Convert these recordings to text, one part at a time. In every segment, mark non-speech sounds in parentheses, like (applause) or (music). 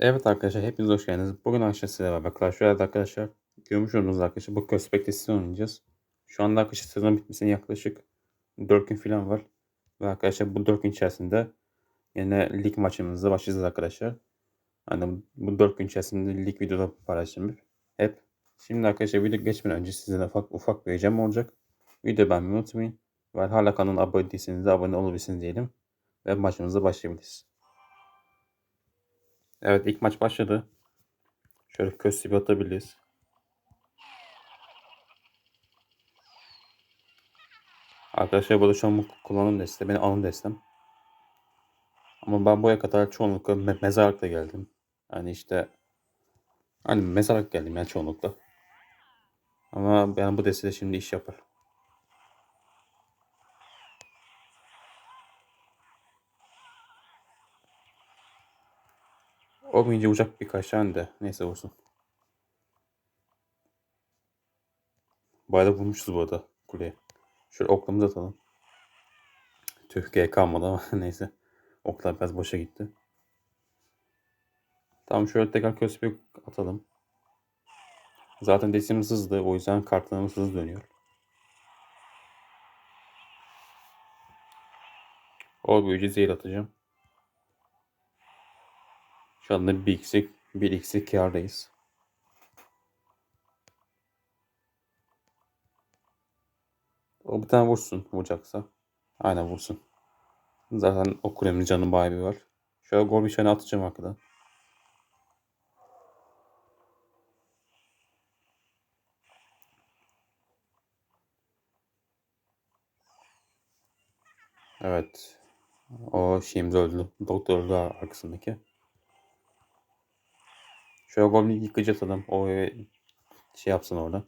Evet arkadaşlar hepiniz hoş geldiniz. Bugün arkadaşlar sizlerle beraber Clash Royale'de arkadaşlar görmüş olduğunuz arkadaşlar bu Perspectives'i oynayacağız. Şu anda arkadaşlar sezon bitmesine yaklaşık 4 gün falan var. Ve arkadaşlar bu 4 gün içerisinde yine lig maçımızda başlayacağız arkadaşlar. Hani bu 4 gün içerisinde lig videoda paylaşacağım hep. Şimdi arkadaşlar video geçmeden önce size ufak ufak bir ricam olacak. Video beğenmeyi unutmayın. Ve hala kanala abone değilseniz de abone olabilirsiniz diyelim. Ve maçımıza başlayabiliriz. Evet ilk maç başladı. Şöyle köz gibi atabiliriz. Arkadaşlar burada şu an bu kullanım desteği. Benim alım destem. Ama ben buraya kadar çoğunlukla me mezarlıkla geldim. Yani işte hani mezarlık geldim yani çoğunlukla. Ama yani bu deste de şimdi iş yapar. Olmayınca uçak birkaç tane de. Neyse olsun. Bayağı da vurmuşuz bu arada kuleye. Şöyle oklamızı atalım. Tüh kalmadı ama (laughs) neyse. Oklar biraz boşa gitti. Tamam şöyle tekrar köspek atalım. Zaten desimiz hızlı. O yüzden kartlarımız hızlı dönüyor. O büyücü zehir atacağım. Şu anda bir x'lik bir x'lik kârdayız. O bir tane vursun vuracaksa. Aynen vursun. Zaten o kulemin canı bayağı bir var. Şöyle gol bir tane atacağım arkadan. Evet. O şeyimiz öldü. Doktor öldü arkasındaki. Şöyle golü yıkıcı atalım. O şey yapsın orada.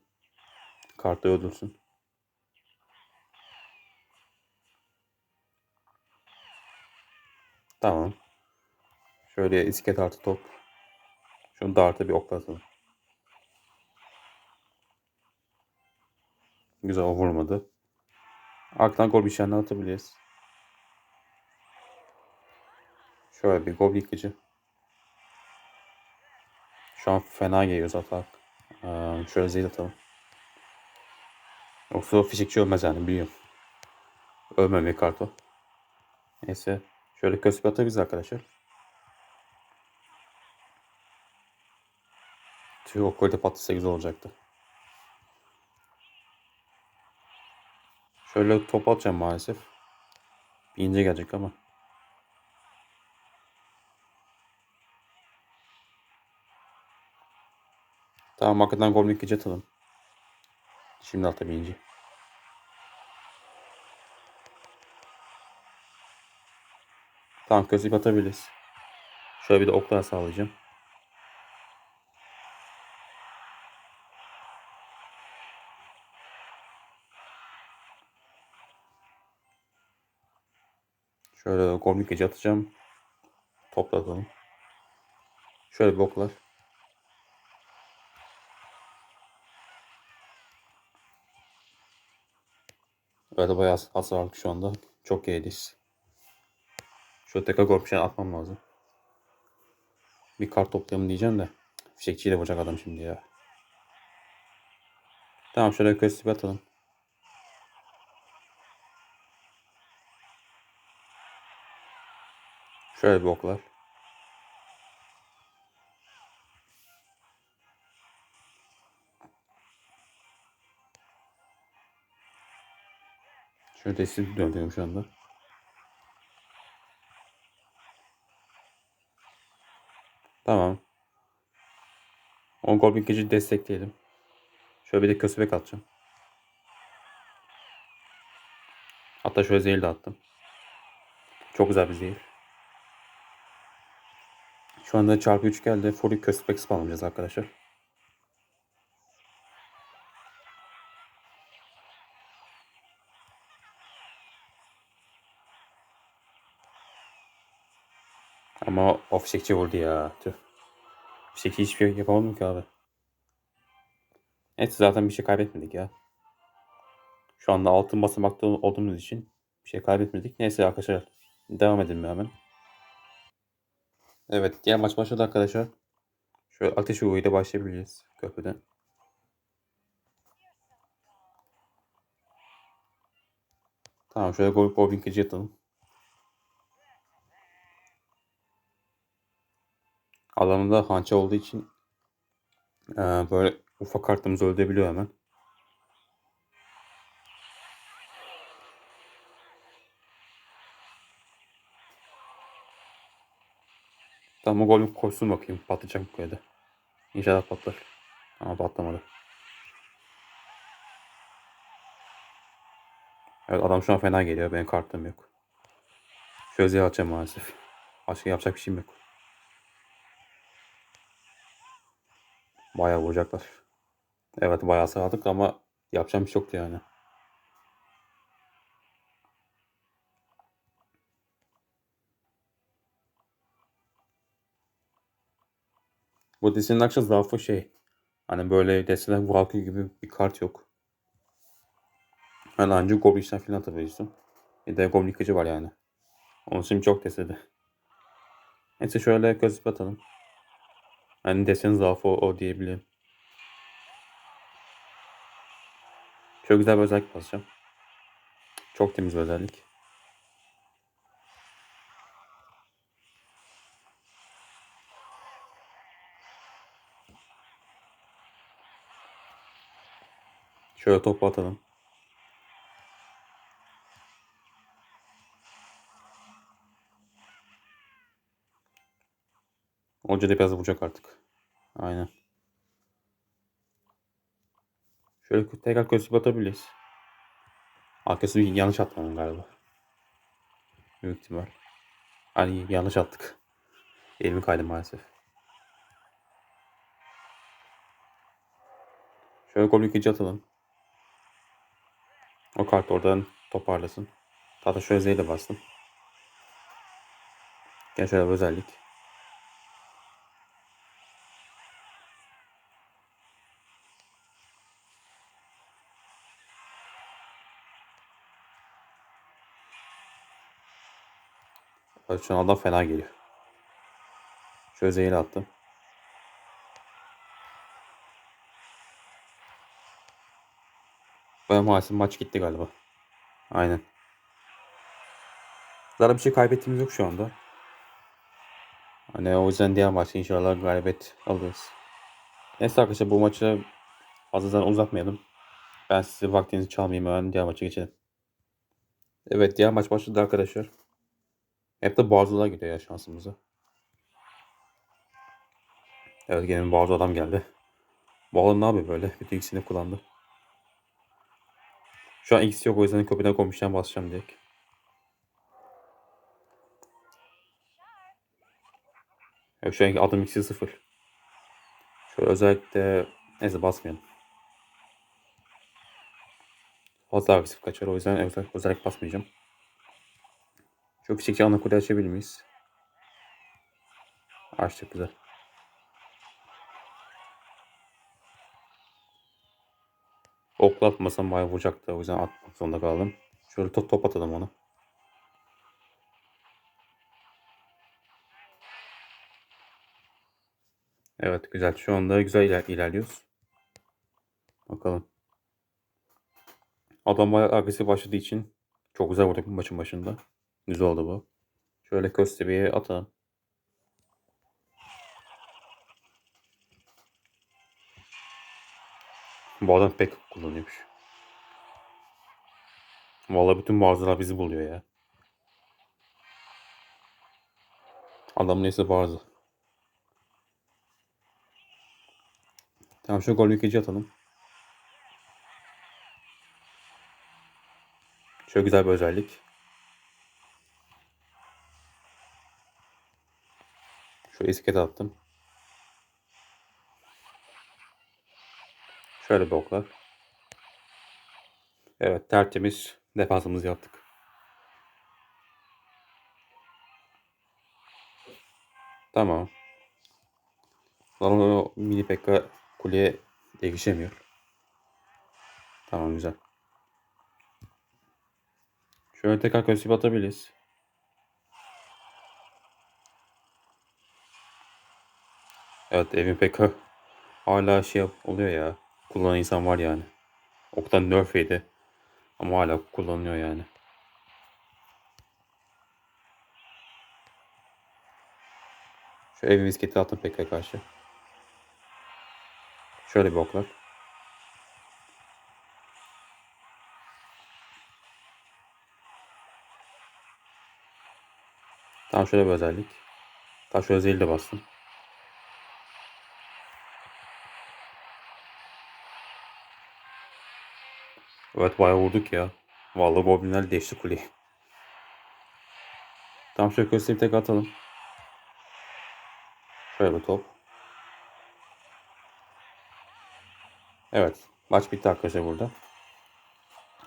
Kartı öldürsün. Tamam. Şöyle isket artı top. Şunu da artı bir oklatalım. Güzel o vurmadı. Arkadan gol bir atabiliriz. Şöyle bir gol yıkıcı. Şu an fena geliyoruz atak. Ee, şöyle zeyt atalım. Yoksa o fizikçi ölmez yani biliyorum. Ölmemeye kartı. Neyse. Şöyle köspe atabiliriz arkadaşlar. Tüy o kolde patlasa güzel olacaktı. Şöyle top atacağım maalesef. Bir ince gelecek ama. Tamam arkadan gol mükece atalım. Şimdi birinci. Tamam közü atabiliriz. Şöyle bir de oklar sağlayacağım. Şöyle gol mükece atacağım. Topla atalım. Şöyle bir oklar. Evet bayağı hasar aldık şu anda. Çok iyiyiz. Şöyle tekrar gol şey atmam lazım. Bir kart toplayalım diyeceğim de. Fişekçiyle vuracak adam şimdi ya. Tamam şöyle köstüp atalım. Şöyle bir Şöyle teslim dönüyorum şu anda. Tamam. 10 gol bir destekleyelim. Şöyle bir de köstebek atacağım. Hatta şöyle zehir de attım. Çok güzel bir zehir. Şu anda çarpı 3 geldi. Full köstebek spamlayacağız arkadaşlar. Ama o fişekçi vurdu ya. Tüh. Fişekçi hiçbir şey yapamadım ki abi. Evet zaten bir şey kaybetmedik ya. Şu anda altın basamakta olduğumuz için bir şey kaybetmedik. Neyse arkadaşlar devam edelim hemen. Evet diğer maç başladı arkadaşlar. Şöyle ateş ile başlayabiliriz köprüden. Tamam şöyle Goblin Keci atalım. Alanında hançer olduğu için eee, böyle ufak kartımızı öldürebiliyor hemen. Tamam o golün koşsun bakayım. Patlayacak mı köyde? İnşallah patlar. Ama patlamadı. Evet adam şu an fena geliyor. Benim kartım yok. Şöyle atacağım maalesef. Başka yapacak bir şeyim yok. Bayağı vuracaklar. Evet bayağı sağladık ama yapacağım bir şey yoktu yani. Bu dizinin akşam zaafı şey. Hani böyle deseler Valkyrie gibi bir kart yok. Hani ancak Goblin'den falan atabiliyorsun. Bir de Goblin kıcı var yani. Onun için çok desedi. Neyse şöyle göz atalım. Hani desen zaafı o, o diyebilirim. Çok güzel bir özellik basacağım. Çok temiz bir özellik. Şöyle topu atalım. Hoca da biraz vuracak artık. Aynen. Şöyle tekrar göz atabiliriz. Arkası bir yanlış atmam galiba. Büyük ihtimal. Hani yanlış attık. Elimi kaydı maalesef. Şöyle gol ikinci atalım. O kart oradan toparlasın. Hatta şöyle Z'yle bastım. Gel şöyle özellik. An adam fena geliyor. Şöyle Z'yle attım. Ben maalesef maç gitti galiba. Aynen. Zaten bir şey kaybettiğimiz yok şu anda. Hani o yüzden diğer maçta inşallah galibiyet alırız. Neyse arkadaşlar bu maçı fazladan uzatmayalım. Ben size vaktinizi çalmayayım hemen diğer maça geçelim. Evet diğer maç başladı arkadaşlar. Hep de bazılar gidiyor ya şansımıza. Evet gene bazı adam geldi. Bu adam ne yapıyor böyle? Bütün ikisini kullandı. Şu an ikisi yok o yüzden köprüden komşudan basacağım direkt. Evet, şu anki adım ikisi sıfır. Şöyle özellikle neyse basmayalım. Fazla agresif kaçar o yüzden özel, özellik basmayacağım. Çok küçük ana kule açabilir miyiz? Açtık güzel. Okla atmasam bayağı vuracaktı. O yüzden atmak zorunda kaldım. Şöyle top, top atalım onu. Evet güzel. Şu anda güzel iler ilerliyoruz. Bakalım. Adam bayağı agresif başladığı için çok güzel vurduk maçın başında. Güzel oldu bu. Şöyle köstebeğe atalım. Bu adam pek kullanıyormuş. Vallahi bütün bazılar bizi buluyor ya. Adam neyse bazı. Tamam şu gol ikinci atalım. Şöyle güzel bir özellik. Şu isket attım. Şöyle bir. Evet tertemiz defansımızı yaptık. Tamam. Sonra mini pekka kuleye erişemiyor. Tamam güzel. Şöyle tekrar kösip atabiliriz. Evet evin pek hala şey oluyor ya. Kullanan insan var yani. Oktan nerf. Ama hala kullanılıyor yani. Şu evin misketi attım pek karşı. Şöyle bir oklar. Tamam şöyle bir özellik. Taş özelliği de bastım. Evet bayağı vurduk ya. Vallahi goblinler değişti kuleyi. Tam şöyle kösteyi tek atalım. Şöyle bir top. Evet. Maç bitti arkadaşlar burada.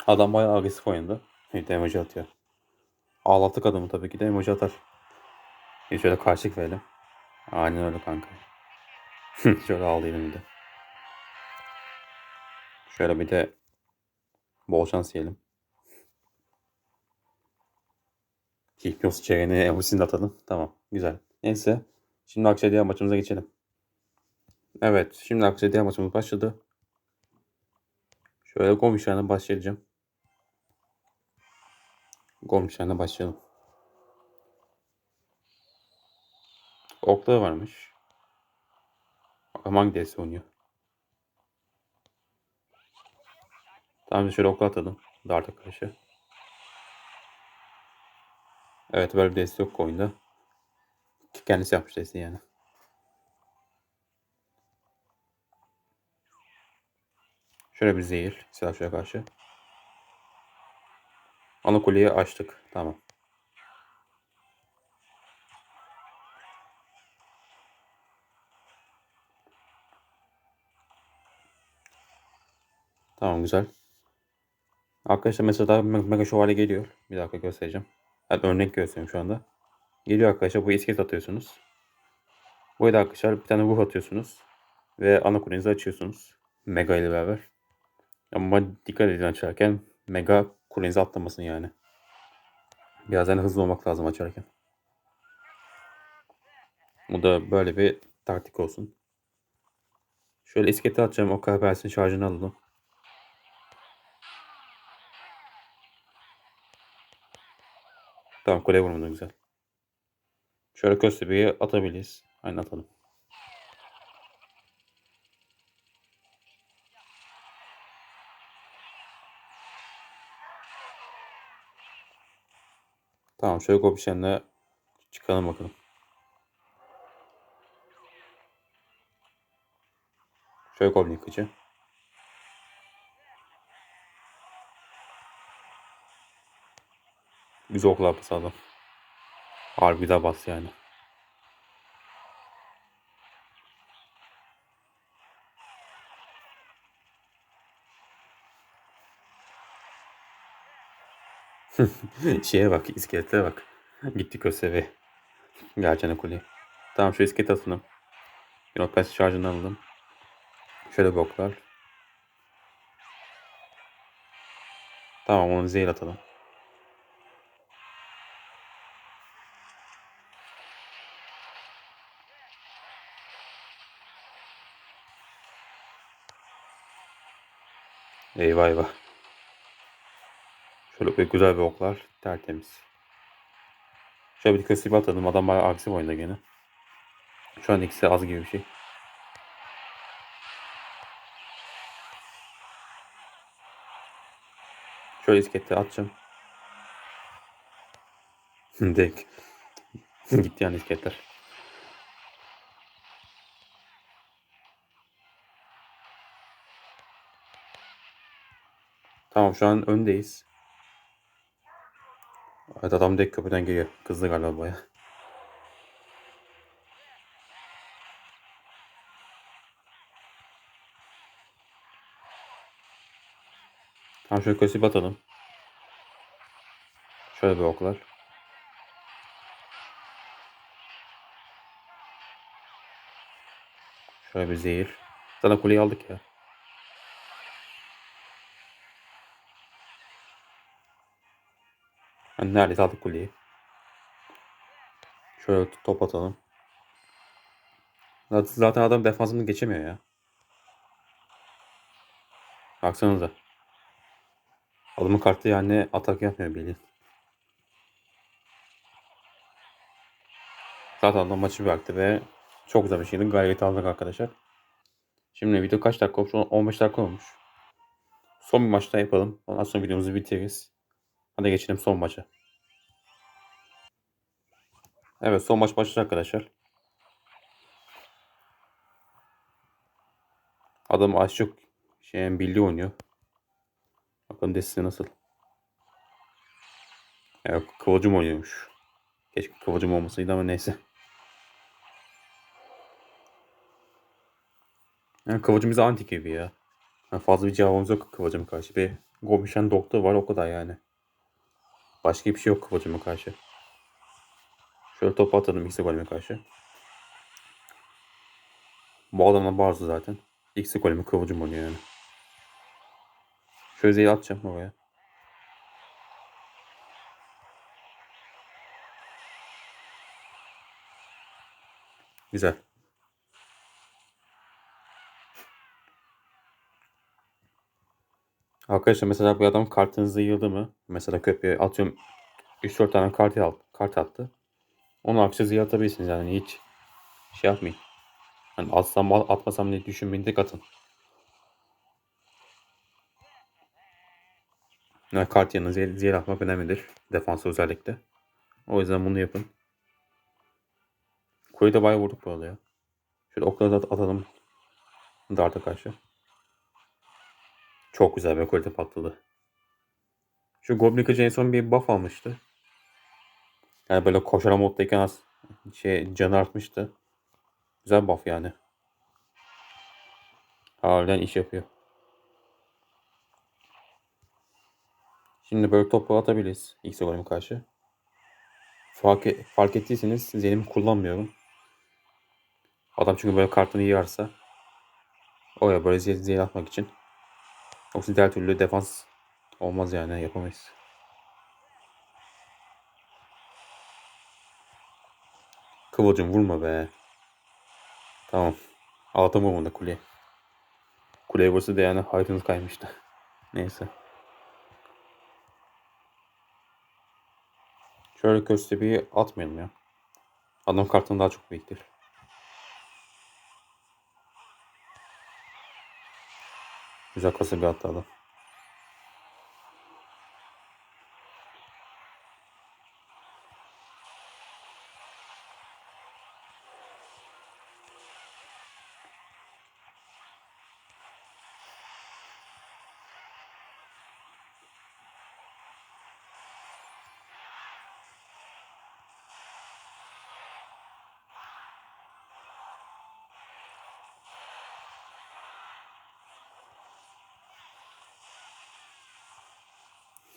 Adam bayağı agresif oynadı. Bir de emoji atıyor. Ağlattık adamı tabii ki de emoji atar. Bir şöyle karşılık verelim. Aynen öyle kanka. (laughs) şöyle ağlayalım bir de. Şöyle bir de bol şans diyelim. Hipnoz çevreni emojisini de atalım. Tamam. Güzel. Neyse. Şimdi akşam diğer maçımıza geçelim. Evet. Şimdi akşam diğer maçımız başladı. Şöyle Gomişan'a başlayacağım. Gomişan'a başlayalım. Okları varmış. Bakalım hangi deste oynuyor. Tamam şöyle okla atalım. Dart'a karşı. Evet böyle bir deste yok oyunda. Kendisi yapmış desteği yani. Şöyle bir zehir silahşoya karşı. Ana kuleyi açtık. Tamam. Tamam güzel. Arkadaşlar mesela daha Mega Şövalye geliyor. Bir dakika göstereceğim. Yani örnek göstereyim şu anda. Geliyor arkadaşlar bu iskelet atıyorsunuz. Bu da arkadaşlar bir tane ruh atıyorsunuz. Ve ana kulenizi açıyorsunuz. Mega ile beraber. Ama dikkat edin açarken mega kulenizi atlamasın yani. Biraz yani hızlı olmak lazım açarken. Bu da böyle bir taktik olsun. Şöyle iskete atacağım. O KPS'in şarjını alalım. Tamam kule vurmadı güzel. Şöyle köstebeği atabiliriz. Aynen atalım. Tamam şöyle kopişenle çıkalım bakalım. Şöyle goblin yıkıcı. Güzel okula basalım. Harbi de bas yani. (laughs) Şeye bak, iskelete bak. Gitti köseve. Gerçekten kule. Tamam şu iskelet atalım. Yok ben şarjını alalım. Şöyle boklar. Tamam onu zehir atalım. Eyvah eyvah. Şöyle bir güzel bir oklar. Tertemiz. Şöyle bir kösip atadım. Adam bayağı agresif oyunda gene. Şu an ikisi az gibi bir şey. Şöyle iskette atacağım. (laughs) Direkt. (laughs) Gitti yani isketler. Tamam şu an öndeyiz. Evet adam direkt köprüden geliyor. Kızdı galiba baya. Tamam şöyle kösip atalım. Şöyle bir oklar. Şöyle bir zehir. Sana kuleyi aldık ya. Yani neredeyse aldık kuleyi. Şöyle top atalım. Zaten adam defansını geçemiyor ya. Baksanıza. Adamın kartı yani atak yapmıyor bildiğin. Zaten adam maçı bıraktı ve çok güzel bir şeydi. Galibiyeti aldık arkadaşlar. Şimdi video kaç dakika olmuş? 15 dakika olmuş. Son bir maçta yapalım. Ondan sonra videomuzu bitiririz. Hadi geçelim son maça. Evet son maç başladı arkadaşlar. Adam az çok şeyin birliği oynuyor. Bakalım destesi nasıl. Evet kıvılcım oynuyormuş. Keşke kıvılcım olmasaydı ama neyse. Yani kıvılcım bize anti gibi ya. Yani fazla bir cevabımız yok kıvılcıma karşı. Bir Gobişen doktor var o kadar yani. Başka bir şey yok kıvılcıma karşı. Şöyle top atalım X'e golüme karşı. Bu adamla bazı zaten. X'e golüme kıvılcım oynuyor yani. Şöyle zeyli atacağım oraya. Güzel. Arkadaşlar mesela bir adam kartınızı yıldı mı? Mesela köpeğe atıyorum 3-4 tane kart, al, kart attı. Onu ziyaret atabilirsiniz yani hiç şey yapmayın. Hani atsam atmasam diye düşünmeyin tek atın. Yani kart yanına ziyar, ziyar atmak önemlidir. Defansa özellikle. O yüzden bunu yapın. Kuleyi de bayağı vurduk bu arada ya. Şöyle okları da atalım. Dart'a karşı. Çok güzel bir kulede patladı. Şu Goblin Kılıcı en son bir buff almıştı. Yani böyle koşara moddayken az şey canı artmıştı. Güzel buff yani. Harbiden iş yapıyor. Şimdi böyle topu atabiliriz X golüme karşı. Fark, e- fark ettiyseniz zenimi kullanmıyorum. Adam çünkü böyle kartını yiyarsa oraya böyle zehir, zehir atmak için. Yoksa diğer türlü defans olmaz yani yapamayız. Kıvılcım vurma be. Tamam. Altın vurmadı kuleye. Kuleye vursa da yani haritiniz kaymıştı. (laughs) Neyse. Şöyle köstebeği atmayalım ya. Adam kartın daha çok büyüktür. Güzel kasa bir hatta adam.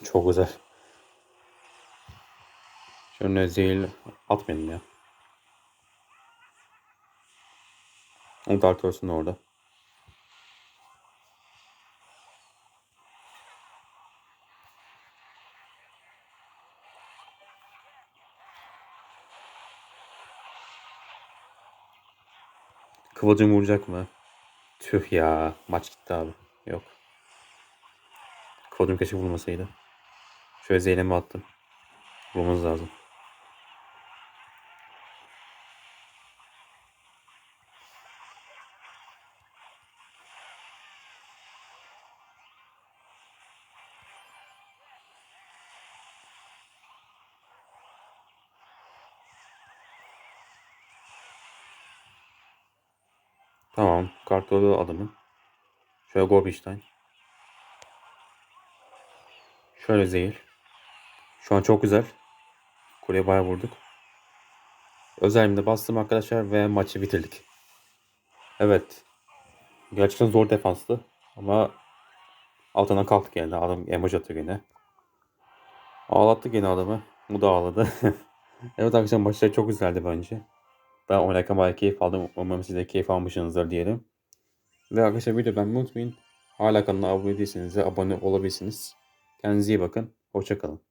Çok güzel. Şöyle zehir atmayalım ya. O dart olsun orada. Kıvılcım vuracak mı? Tüh ya. Maç gitti abi. Yok. Kıvılcım keşke vurmasaydı. Şöyle zeynemi attım. Vurmamız lazım. Tamam. Kartolu adamın. Şöyle Gorbiştain. Şöyle zehir. Şu an çok güzel. Kuleye bayağı vurduk. Özelimde bastım arkadaşlar ve maçı bitirdik. Evet. Gerçekten zor defanstı. Ama altına kalktık yani. Adam emoji atıyor gene. Ağlattı gene adamı. Bu da ağladı. (laughs) evet arkadaşlar maçlar çok güzeldi bence. Ben oynarken bayağı keyif aldım. Umarım siz de keyif almışsınızdır diyelim. Ve arkadaşlar video beğenmeyi unutmayın. Hala kanala abone değilseniz de abone olabilirsiniz. Kendinize iyi bakın. Hoşçakalın.